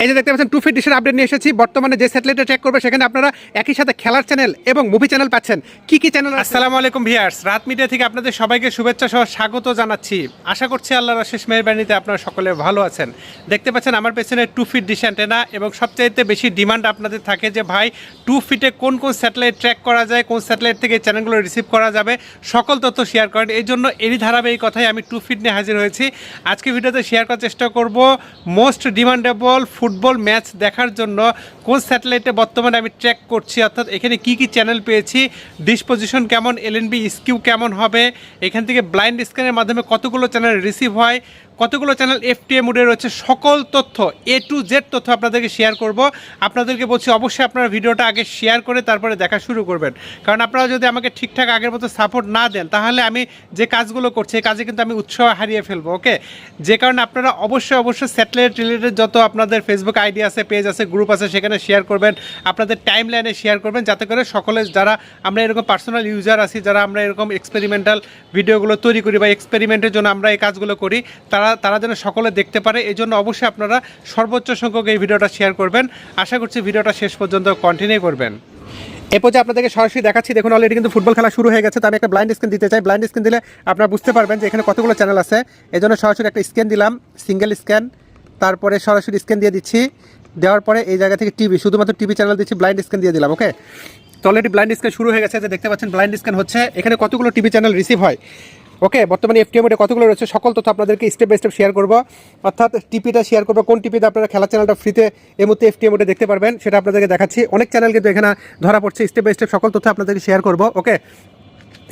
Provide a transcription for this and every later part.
এই যে দেখতে পাচ্ছেন টু ফিট ডিশের আপডেট নিয়ে এসেছি। বর্তমানে যে স্যাটেলাইটে ট্র্যাক করবে, সেখানে আপনারা একই সাথে খেলার চ্যানেল এবং মুভি চ্যানেল পাচ্ছেন। কি কি চ্যানেল আসসালামু আলাইকুম ভিয়ার্স রাত মিডিয়া থেকে আপনাদের সবাইকে শুভেচ্ছা সহ স্বাগত জানাচ্ছি। আশা করছি আল্লাহর শেষ মেহরবানিতে আপনারা সকলে ভালো আছেন। দেখতে পাচ্ছেন, আমার পেছনে টু ফিট ডিশ অ্যান্টেনা এবং সবচাইতে বেশি ডিমান্ড আপনাদের থাকে যে, ভাই টু ফিটে কোন কোন স্যাটেলাইট ট্র্যাক করা যায়, কোন স্যাটেলাইট থেকে চ্যানেলগুলো রিসিভ করা যাবে, সকল তথ্য শেয়ার করেন। এই জন্য এরই কথাই আমি টু ফিট নিয়ে হাজির হয়েছি। আজকে ভিডিওতে শেয়ার করার চেষ্টা করব মোস্ট ডিমান্ডেবল ফুটবল ম্যাচ দেখার জন্য কোন স্যাটেলাইটে বর্তমানে আমি ট্র্যাক করছি? অর্থাৎ এখানে কি কি চ্যানেল পেয়েছি? ডিসপোজিশন কেমন? এলএনবি স্কিউ কেমন হবে? এখান থেকে ব্লাইন্ড স্ক্যানের মাধ্যমে কতগুলো চ্যানেল রিসিভ হয়? কতগুলো চ্যানেল এফটিএ মোডে রয়েছে? সকল তথ্য এ টু জেড তথ্য আপনাদেরকে শেয়ার করব। আপনাদেরকে বলছি, অবশ্যই আপনারা ভিডিওটা আগে শেয়ার করে তারপরে দেখা শুরু করবেন। কারণ আপনারা যদি আমাকে ঠিকঠাক আগের মতো সাপোর্ট না দেন, তাহলে আমি যে কাজগুলো করছি, এই কাজে কিন্তু আমি উৎসাহ হারিয়ে ফেলব ওকে যে কারণে আপনারা অবশ্যই অবশ্যই স্যাটেলাইট রিলেটেড যত আপনাদের ফেসবুক আইডি আছে পেজ আছে গ্রুপ আছে, সেখানে শেয়ার করবেন। আপনাদের টাইম লাইনে শেয়ার করবেন, যাতে করে সকলে যারা আমরা এরকম পার্সোনাল ইউজার আছি, যারা আমরা এরকম এক্সপেরিমেন্টাল ভিডিওগুলো তৈরি করি বা এক্সপেরিমেন্টের জন্য আমরা এই কাজগুলো করি, তারা তারা যেন সকলে দেখতে পারে এই জন্য অবশ্যই আপনারা সর্বোচ্চ সংখ্যক এই ভিডিওটা শেয়ার করবেন। আশা করছি ভিডিওটা শেষ পর্যন্ত কন্টিনিউ করবেন। এরপর যে আপনাদেরকে সরাসরি দেখাচ্ছি, দেখুন অলরেডি কিন্তু ফুটবল খেলা শুরু হয়ে গেছে, তো আমি একটা ব্লাইন্ড স্ক্রিন দিতে চাই। ব্লাইন্ড স্ক্রিন দিলে আপনারা বুঝতে পারবেন যে এখানে কতগুলো চ্যানেল আছে। এই জন্য সরাসরি একটা স্ক্যান দিলাম সিঙ্গেল স্ক্যান তারপরে সরাসরি স্ক্যান দিয়ে দিচ্ছি। দেওয়ার পরে এই জায়গা থেকে টিভি শুধুমাত্র টিভি চ্যানেল দিচ্ছি ব্লাইন্ড স্ক্যান দিয়ে দিলাম ওকে তো অলরেডি ব্লাইন্ড স্ক্যান শুরু হয়ে গেছে, যে দেখতে পাচ্ছেন ব্লাইন্ড স্ক্যান হচ্ছে। এখানে কতগুলো টিভি চ্যানেল রিসিভ হয়? ওকে বর্তমানে এফটিএম এ কতগুলো রয়েছে সকল তথ্য আপনাদেরকে স্টেপ বাই স্টেপ শেয়ার করব। অর্থাৎ টিপিটা শেয়ার করব, কোন টিপিতে আপনারা খেলার চ্যানেলটা ফ্রিতে এই মুহূর্তে এফটিএম ওটা দেখতে পারবেন, সেটা আপনাদেরকে দেখাচ্ছি। অনেক চ্যানেল কিন্তু এখানে ধরা পড়ছে স্টেপ বাই স্টেপ সকল তথ্য আপনাদেরকে শেয়ার করব। ওকে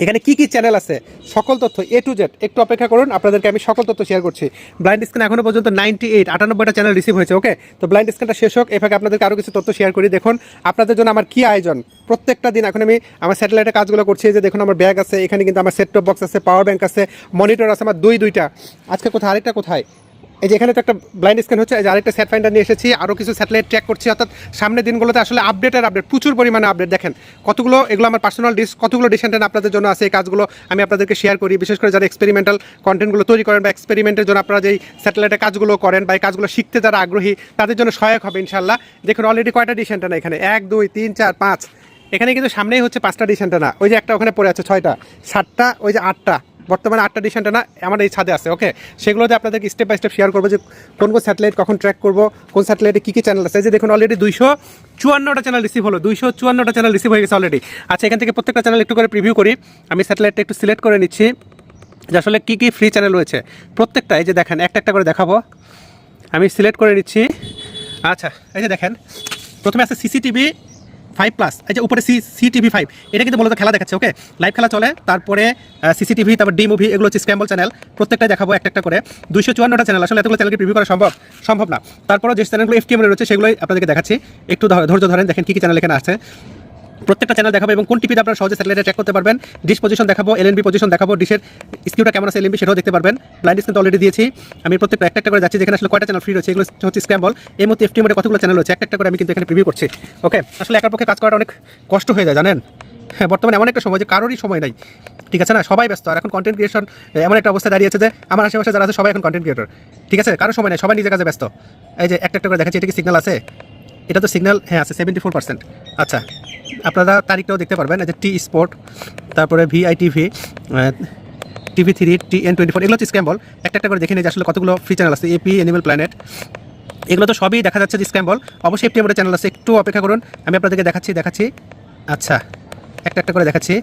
এখানে কি কি চ্যানেল আছে? সকল তথ্য এ টু জেড একটু অপেক্ষা করুন, আপনাদেরকে আমি সকল তথ্য শেয়ার করছি। ব্লাইন্ড স্ক্যান এখনও পর্যন্ত নাইনটি এইট আটানব্বইটা চ্যানেল রিসিভ হয়েছে ওকে তো ব্লাইন্ড স্ক্যানটা শেষ হোক এভাবে আপনাদেরকে আরও কিছু তথ্য শেয়ার করি। দেখুন, আপনাদের জন্য আমার কি আয়োজন? প্রত্যেকটা দিন এখন আমি আমার স্যাটেলাইটে কাজগুলো করছি যে দেখুন আমার ব্যাগ আছে, এখানে কিন্তু আমার সেট টপ বক্স আছে পাওয়ার ব্যাঙ্ক আছে মনিটর আছে আমার দুই, দুইটা। আজকে কোথায়? আরেকটা কোথায়? এই যে এখানে তো একটা ব্লাইন্ড স্ক্যান হচ্ছে, এই যে আরেকটা সেট ফাইন্ডার নিয়ে এসেছি আরও কিছু স্যাটেলাইট ট্র্যাক করছি, অর্থাৎ সামনের দিনগুলোতে আসলে আপডেটের আপডেট প্রচুর পরিমাণে আপডেট দেখেন, কতগুলো, এগুলো আমার পার্সোনাল ডিস কতগুলো ডিসেন্টেন আপনাদের জন্য আছে এই কাজগুলো আমি আপনাদেরকে শেয়ার করি, বিশেষ করে যারা এক্সপেরিমেন্টাল কন্টেন্টগুলো তৈরি করেন বা এক্সপেরিমেন্টের জন্য আপনারা যেই স্যাটেলাইটের কাজগুলো করেন বা এই কাজগুলো শিখতে যারা আগ্রহী, তাদের জন্য সহায়ক হবে ইনশাল্লাহ দেখুন অলরেডি কয়টা ডিসেন্টেন এখানে? এক, দুই, তিন, চার, পাঁচ। এখানে কিন্তু সামনেই হচ্ছে পাঁচটা ডিসেন্টেনা ওই যে একটা ওখানে পড়ে আছে ছয়টা, সাতটা, ওই যে আটটা। বর্তমানে আটটা ডিসেন্টে না আমার এই ছাদে আছে, ওকে? সেগুলোতে আপনাদেরকে স্টেপ বাই স্টেপ শেয়ার করব যে কোন কোন স্যাটেলাইট কখন ট্র্যাক করব, কোন স্যাটেলাইটে কী কী চ্যানেল আছে। যে দেখুন অলরেডি দুইশো চুয়ান্নটা চ্যানেল রিসিভ হলো, দুইশো চুয়ান্নটা চ্যানেল রিসিভ হয়ে গেছে অলরেডি আচ্ছা এখান থেকে প্রত্যেকটা চ্যানেল একটু করে প্রিভিউ করি। আমি স্যাটেলাইটটা একটু সিলেক্ট করে নিচ্ছি, যে আসলে কী কী ফ্রি চ্যানেল রয়েছে। প্রত্যেকটা, এই যে দেখেন, একটা একটা করে দেখাবো। আমি সিলেক্ট করে নিচ্ছি। আচ্ছা এই যে দেখেন, প্রথমে আছে সিসিটিভি ফাইভ প্লাস এই যে উপরে সি সিটিভি ফাইভ এটা কিন্তু মূলত খেলা দেখাচ্ছে ওকে লাইভ খেলা চলে, তারপরে সিসিটিভি তারপর ডি মুভি এগুলো হচ্ছে স্ক্যাম্বল চ্যানেল প্রত্যেকটা দেখাবো একটা একটা করে। দুইশো চুয়ান্নটা চ্যানেল আসলে এতগুলো চ্যানেলকে রিভিউ করা সম্ভব? সম্ভব না। তারপরে যে চ্যানেলগুলো এফটিএম রয়েছে, সেগুলোই আপনাদেরকে দেখাচ্ছি। একটু ধৈর্য ধরেন, দেখেন কী কী চ্যানেল এখানে আছে। প্রত্যেকটা চ্যানেল দেখাবো এবং কোন টিভিতে আপনারা সহজে স্যাটেলাইটে ট্র্যাক করতে পারবেন ডিশ পজিশন দেখাবো এলএনবি পজিশন দেখাবো ডিশের স্কিউটা কেমন আছে এলএনবি সেটাও দেখতে পারবেন। ব্লাইন্ড স্ক্রিন অলরেডি দিয়েছি। আমি প্রত্যেকটা একটা একটা করে যাচ্ছি, যেখানে আসলে কয়টা চ্যানেল ফ্রি রয়েছে, এগুলো হচ্ছে স্ক্যাম্বল এই মধ্যে এফটি মোডে কতগুলো চ্যানেল রয়েছে, একটা একটা করে আমি কিন্তু এখানে প্রিভিউ করছি। ওকে আসলে একার পক্ষে কাজ করাটা অনেক কষ্ট হয়ে যায়, জানেন? হ্যাঁ বর্তমানে এমন একটা সময় যে কারোরই সময় নাই। ঠিক আছে না? সবাই ব্যস্ত। আর এখন কন্টেন্ট ক্রিয়েশন এমন একটা অবস্থা দাঁড়িয়েছে যে, আমার আশেপাশে যারা আছে সবাই এখন কন্টেন্ট ক্রিয়েটর ঠিক আছে? কারও সময় নেই, সবাই নিজের কাছে ব্যস্ত। এই যে একটা একটা করে দেখাচ্ছি, এটা কি সিগন্যাল আছে? এটা তো সিগন্যাল হ্যাঁ আছে সেভেন্টি ফোর পার্সেন্ট আচ্ছা। আপনারা তারিখটাও দেখতে পারবেন যে টি স্পোর্ট তারপরে VI TV three T N twenty four এগুলো হচ্ছে স্ক্যাম্বল একটা একটা করে দেখে নিই যে আসলে কতগুলো ফ্রি চ্যানেল আছে এপি অ্যানিমেল প্ল্যানেট এগুলো তো সবই দেখা যাচ্ছে যে স্ক্যাম্বল অবশ্যই একটি আমাদের চ্যানেল আছে, একটু অপেক্ষা করুন, আমি আপনাদেরকে দেখাচ্ছি দেখাচ্ছি। আচ্ছা একটা একটা করে দেখাচ্ছি।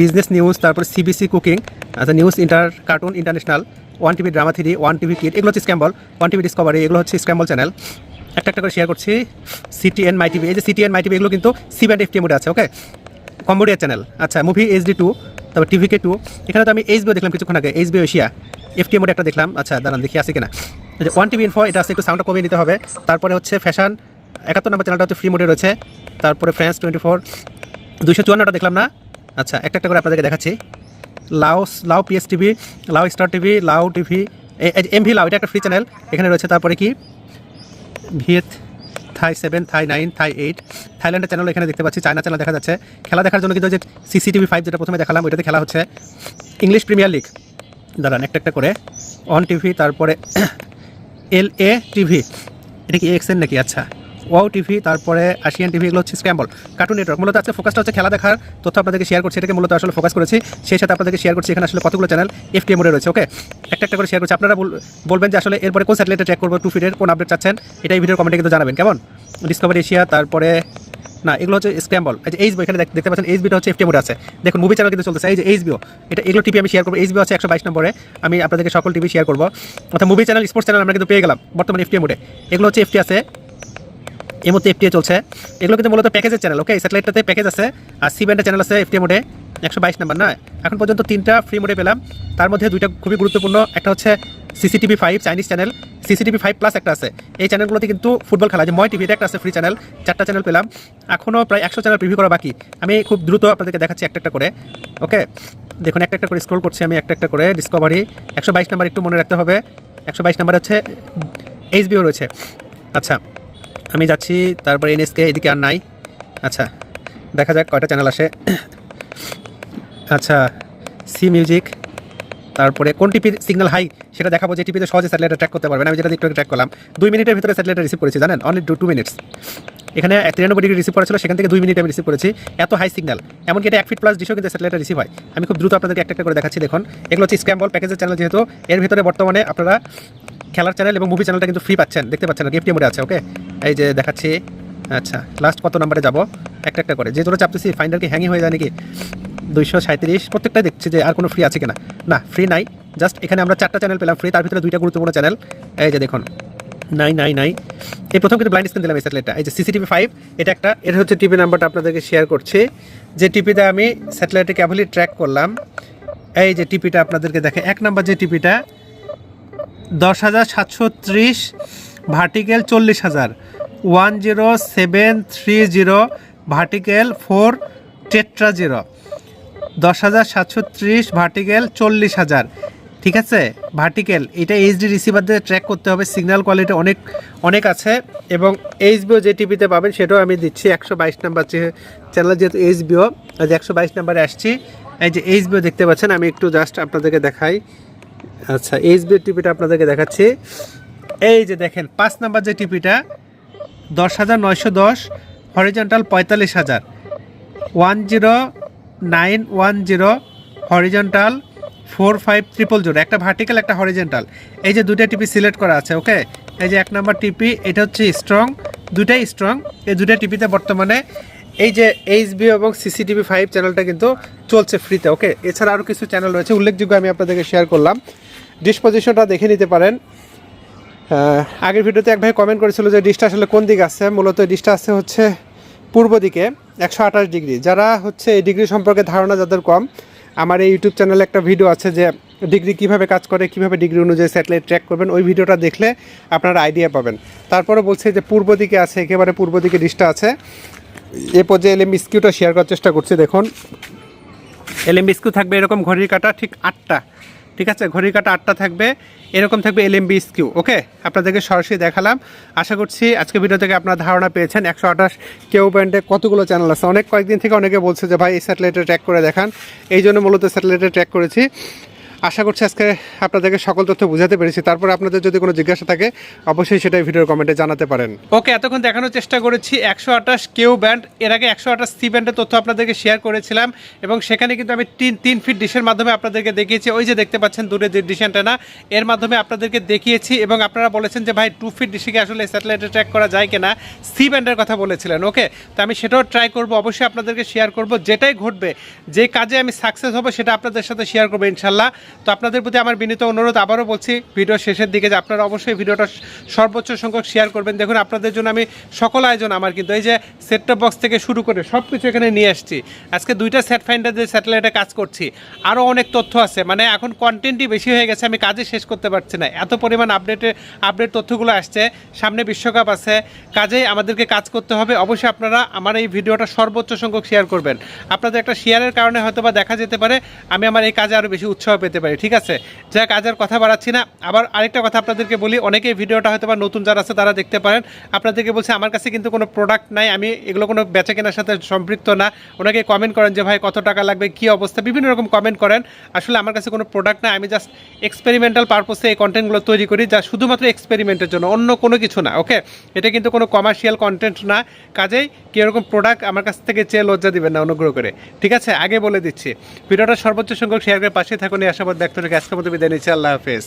বিজনেস নিউজ তারপর সিবিসি কুকিং আচ্ছা news inter cartoon international one TV drama three one TV kit এগুলো হচ্ছে স্ক্যাম্বল ওয়ান টিভি ডিসকভারি এগুলো হচ্ছে স্ক্যাম্বল চ্যানেল একটা একটা করে শেয়ার করছি। সিটিএন মাই টিভি এই যে সিটিএন মাই টিভি এগুলো কিন্তু সি ব্যান্ড এফটি মোডে আছে ওকে কম্বোডিয়া চ্যানেল আচ্ছা মুভি এইচডি টু তারপর টিভিকে টু এখানে তো আমি এইচবিও দেখলাম কিছুক্ষণ আগে এইচবিও এশিয়া এফটি মোডে একটা দেখলাম। আচ্ছা দাঁড়ান, দেখি আছে কিনা। যে ওয়ান টিভি ইনফো এটা আছে, একটু সাউন্ডটা কমিয়ে নিতে হবে। তারপরে হচ্ছে ফ্যাশন একাত্তর নম্বর চ্যানেলটা হচ্ছে ফ্রি মোডে রয়েছে। তারপরে ফ্রেন্স টোয়েন্টি ফোর দুশো চুয়ান্নটা দেখলাম না? আচ্ছা একটা একটা করে আপনাদেরকে দেখাচ্ছি। Laos Lao PS TV Lao star TV Lao TV M V Lao এটা একটা ফ্রি চ্যানেল এখানে রয়েছে, তারপরে কি? Viet Thai seven Thai nine Thai eight থাইল্যান্ডের চ্যানেল এখানে দেখতে পাচ্ছি চায়না চ্যানেল দেখা যাচ্ছে। খেলা দেখার জন্য কিন্তু যে সিসিটিভি ফাইভ যেটা প্রথমে দেখালাম, ওইটাতে খেলা হচ্ছে। ইংলিশ প্রিমিয়ার লিগ দাঁড়ান, একটা একটা করে। অন টিভি তারপরে এল এ টিভি এটা কি এক্সএন নাকি? আচ্ছা। ওয়াও টিভি, তারপরে আশিয়ান টিভি, এগুলো হচ্ছে স্ক্যাম্বল কার্টুন নেটওয়ার্ক মূলত আজকে ফোকাসটা হচ্ছে খেলা দেখার তথ্য আপনাদেরকে শেয়ার করছি। এটাকে মূলত আসলে ফোকাস করেছি। সেই সাথে আপনাদেরকে শেয়ার করছি, এখানে আসলে কতগুলো চ্যানেল এফটিএম মোডে রয়েছে ওকে একটা একটা করে শেয়ার করছি। আপনারা বলবেন যে আসলে এরপরে কোন স্যাটেলাইটে ট্র্যাক করব টু ফিটের কোন আপডেট চাচ্ছেন? এটা এই ভিডিওর কমেন্টে কিন্তু জানাবেন, কেমন? ডিসকভারি এশিয়া তারপরে, না, এগুলো হচ্ছে স্ক্যাম্বল এই যে এইচবি এখানে দেখ- দেখতে পাচ্ছেন এইচবিটা হচ্ছে এফটি মোডে আছে। দেখুন মুভি চ্যানেল কিন্তু চলতেছে। এই যে এইচবিও এটা এগুলো টিভি আমি শেয়ার করব। এইচবিও আছে একশো বাইশ নম্বরে। আমি আপনাদেরকে সকল টিভি শেয়ার করব। অর্থাৎ মুভি চ্যানেল স্পোর্টস চ্যানেল আমরা কিন্তু পেয়ে গেলাম বর্তমানে এফটি মোডে এগুলো হচ্ছে এফটি আছে। এই মধ্যে এফটিএ চলছে। এগুলো কিন্তু মূলত প্যাকেজের চ্যানেল ওকে স্যাটেলাইটটাতে প্যাকেজ আছে। আর সি ব্যান্ডের চ্যানেল আছে এফটিএ মোডে একশো বাইশ নাম্বার না এখন পর্যন্ত তিনটা ফ্রি মোডে পেলাম। তার মধ্যে দুইটা খুবই গুরুত্বপূর্ণ, একটা হচ্ছে CCTV five Chinese channel CCTV five plus একটা আছে। এই চ্যানেলগুলোতে কিন্তু ফুটবল খেলা, যে ময় টিভিতে একটা আছে ফ্রি চ্যানেল চারটা চ্যানেল পেলাম। এখনও প্রায় একশো চ্যানেল প্রিভিউ করা বাকি। আমি খুব দ্রুত আপনাদেরকে দেখাচ্ছি একটা একটা করে ওকে দেখুন, একটা একটা করে স্ক্রোল করছি আমি, একটা একটা করে ডিসকভারি একশো বাইশ নাম্বার একটু মনে রাখতে হবে। একশো বাইশ নাম্বার হচ্ছে এইচবিও রয়েছে। আচ্ছা। আমি যাচ্ছি, তারপরে এনএসকে এদিকে আর নাই। আচ্ছা দেখা যাক কয়টা চ্যানেল আসে। আচ্ছা সি মিউজিক তারপরে কোন টিপির সিগন্যাল হাই সেটা দেখাবো যে টিপিতে সহজে স্যাটেলাইটে ট্র্যাক করতে পারবেন। আমি যেটা একটু ট্র্যাক করলাম, দুই মিনিটের ভিতরে স্যাটেলাইটে রিসিভ করেছি, জানেন? অনলি টু মিনিটস এখানে তিরানব্বই ডিগ্রি রিসিভ করেছিল সেখান থেকে দুই মিনিট আমি রিসিভ করেছি। এত হাই সিগন্যাল এমনকি এটা এক ফিট প্লাস ডিশও কিন্তু স্যাটেলাইটে রিসিভ হয়। আমি খুব দ্রুত আপনাদেরকে একটা একটা করে দেখাচ্ছি, দেখুন। এগুলো হচ্ছে স্ক্যাম্বল প্যাকেজের চ্যানেল যেহেতু। এর ভিতরে বর্তমানে আপনারা খেলার চ্যানেল এবং মুভি চ্যানেলটা কিন্তু ফ্রি পাচ্ছেন, দেখতে পাচ্ছেন গিফটি মোডে আছে ওকে এই যে দেখাচ্ছি আচ্ছা লাস্ট কত নাম্বারে যাব? একটা একটা করে, যে জোরে চাপতেছি ফাইন্ডার কি হ্যাংই হয়ে যায় নাকি? দুইশো সাঁত্রিশ প্রত্যেকটাই দেখছি যে আর কোনো ফ্রি আছে কিনা। না ফ্রি নাই জাস্ট এখানে আমরা চারটা চ্যানেল পেলাম ফ্রি তার ভিতরে দুইটা গুরুত্বপূর্ণ চ্যানেল এই যে দেখুন নাই নাই নাই এই প্রথম কিন্তু ব্লাইন্ড স্ক্রিন দিলাম এই স্যাটেলাইটটা এই যে সিসিটিভি ফাইভ এটা একটা এটা হচ্ছে টিভি নাম্বারটা আপনাদেরকে শেয়ার করছি। যে টিপিতে আমি স্যাটেলাইটে ক্যাবলি ট্র্যাক করলাম, এই যে টিপিটা আপনাদেরকে দেখে, এক নাম্বার যে টিপিটা দশ হাজার সাতশো ত্রিশ, ভার্টিক্যাল চল্লিশ হাজার, one zero seven three zero, vertical four tetra zero, দশ হাজার সাতশো ত্রিশ, ভার্টিক্যাল চল্লিশ হাজার। ঠিক আছে? ভার্টিক্যাল, এটা এইচডি রিসিভার দিয়ে ট্র্যাক করতে হবে সিগন্যাল কোয়ালিটি অনেক অনেক আছে, এবং এইচবিও যে টিভিতে পাবেন, সেটাও আমি দিচ্ছি, একশো বাইশ নাম্বার চ্যানেল যেহেতু এইচবিও আজ একশো বাইশ নাম্বারে আসছি। এই যে এইচবিও দেখতে পাচ্ছেন, আমি একটু জাস্ট আপনাদেরকে দেখাই। আচ্ছা এইচ এইচবি টিভিটা আপনাদেরকে দেখাচ্ছি। এই যে দেখেন, পাঁচ নাম্বার যে টিভিটা দশ হাজার নয়শো দশ হরিজন্টাল পঁয়তাল্লিশ হাজার। One zero nine one zero horizontal four five triple zero, একটা ভার্টিক্যাল একটা হরিজেন্টাল এই যে দুটা টিপি সিলেক্ট করা আছে, ওকে? এই যে এক নাম্বার টিপি, এটা হচ্ছে স্ট্রং দুটাই স্ট্রং এই দুটা টিপিতে বর্তমানে এই যে এইচ এইচবি এবং সিসিটিভি ফাইভ চ্যানেলটা কিন্তু চলছে ফ্রিতে ওকে? এছাড়া আরও কিছু চ্যানেল রয়েছে, উল্লেখযোগ্য আমি আপনাদেরকে শেয়ার করলাম। ডিসপোজিশনটা দেখে নিতে পারেন। আগের ভিডিওতে এক ভাই কমেন্ট করেছিল যে ডিশটা আসলে কোন দিকে আছে? মূলত ডিশটা আছে হচ্ছে পূর্ব দিকে, একশো আঠাশ ডিগ্রি। যারা হচ্ছে এই ডিগ্রি সম্পর্কে ধারণা যাদের কম, আমার এই ইউটিউব চ্যানেলে একটা ভিডিও আছে যে ডিগ্রি কীভাবে কাজ করে, কীভাবে ডিগ্রি অনুযায়ী স্যাটেলাইট ট্র্যাক করবেন, ওই ভিডিওটা দেখলে আপনারা আইডিয়া পাবেন। তারপরে বলছে যে পূর্ব দিকে আছে, একেবারে পূর্ব দিকে ডিশটা আছে। এ পর্যায়ে এলএম স্কিউটা শেয়ার করার চেষ্টা করছি, দেখুন। এলএম স্কিউ থাকবে এরকম ঘড়ির কাটা, ঠিক আটটা। ঠিক আছে? ঘড়ির কাটা আটটা থাকবে। এরকম থাকবে এল এলএমবি স্কিউ ওকে? আপনাদেরকে সরাসরি দেখালাম। আশা করছি আজকে ভিডিও থেকে আপনার ধারণা পেয়েছেন। একশো আঠাশ কেউ ব্যান্ডে কতগুলো চ্যানেল আছে? অনেক, কয়েকদিন থেকে অনেকে বলছে যে, ভাই, এই স্যাটেলাইটে ট্র্যাক করে দেখান। এই জন্য মূলত স্যাটেলাইটে ট্র্যাক করেছি। আশা করছি আজকে আপনাদেরকে সকল তথ্য বুঝাতে পেরেছি। তারপর আপনাদের যদি কোনো জিজ্ঞাসা থাকে, অবশ্যই সেটাই ভিডিওর কমেন্টে জানাতে পারেন। ওকে, এতক্ষণ দেখানোর চেষ্টা করেছি একশো আঠাশ কেউ ব্যান্ড। এর আগে একশো আঠাশ সি ব্যান্ডের তথ্য আপনাদেরকে শেয়ার করেছিলাম এবং সেখানে কিন্তু আমি তিন তিন ফিট ডিশের মাধ্যমে আপনাদেরকে দেখিয়েছি। ওই যে দেখতে পাচ্ছেন দূরে যে ডিশ অ্যান্টেনা এর মাধ্যমে আপনাদেরকে দেখিয়েছি এবং আপনারা বলেছেন যে, ভাই টু ফিট ডিশিকে আসলে স্যাটেলাইটে ট্র্যাক করা যায় কিনা? সি ব্যান্ডের কথা বলেছিলেন, ওকে? তো আমি সেটাও ট্রাই করব, অবশ্যই আপনাদেরকে শেয়ার করব। যেটাই ঘটবে, যে কাজে আমি সাকসেস হব, সেটা আপনাদের সাথে শেয়ার করব, ইনশাল্লাহ। তো আপনাদের প্রতি আমার বিনীত অনুরোধ, আবারও বলছি, ভিডিও শেষের দিকে যে আপনারা অবশ্যই ভিডিওটা সর্বোচ্চ সংখ্যক শেয়ার করবেন। দেখুন, আপনাদের জন্য আমি সকল আয়োজন আমার, কিন্তু এই যে সেটটপ বক্স থেকে শুরু করে সব কিছু এখানে নিয়ে আসছি। আজকে দুইটা সেট ফাইন্ডার যে স্যাটেলাইটে কাজ করছি। আরও অনেক তথ্য আছে। মানে এখন কন্টেন্টই বেশি হয়ে গেছে, আমি কাজে শেষ করতে পারছি না। এত পরিমাণ আপডেটে আপডেট তথ্যগুলো আসছে। সামনে বিশ্বকাপ আছে। কাজেই আমাদেরকে কাজ করতে হবে। অবশ্যই আপনারা আমার এই ভিডিওটা সর্বোচ্চ সংখ্যক শেয়ার করবেন। আপনাদের একটা শেয়ারের কারণে হয়তো বা দেখা যেতে পারে। আমি আমার এই কাজে আরও বেশি উৎসাহ পেতে পারি, ঠিক আছে? যাক, আজ আর কথা বাড়াচ্ছি না। আবার আরেকটা কথা আপনাদেরকে বলি, অনেকেই ভিডিওটা হয়তো বা নতুন যারা আছে তারা দেখতে পারেন। আপনাদেরকে বলছি, আমার কাছে কিন্তু কোনো প্রোডাক্ট নাই, আমি এগুলো কোনো বেচা কেনার সাথে সম্পৃক্ত না। ওনাকে কমেন্ট করেন যে, ভাই, কত টাকা লাগবে? কী অবস্থা? বিভিন্ন রকম কমেন্ট করেন। আসলে আমার কাছে কোনো প্রোডাক্ট নাই, আমি জাস্ট এক্সপেরিমেন্টাল পারপোসে এই কন্টেন্টগুলো তৈরি করি, যা শুধুমাত্র এক্সপেরিমেন্টের জন্য, অন্য কোনো কিছু না ওকে এটা কিন্তু কোনো কমার্শিয়াল কন্টেন্ট না। কাজেই কীরকম প্রোডাক্ট আমার কাছ থেকে চেয়ে লজ্জা দিবেন না অনুগ্রহ করে। ঠিক আছে? আগে বলে দিচ্ছি। ভিডিওটা সর্বোচ্চ সংখ্যক শেয়ার করে পাশে থাকুন, এই আশাবাদ ব্যক্ত রেখে আজকের মতো বিদায় নিচ্ছি। আল্লাহ হাফেজ।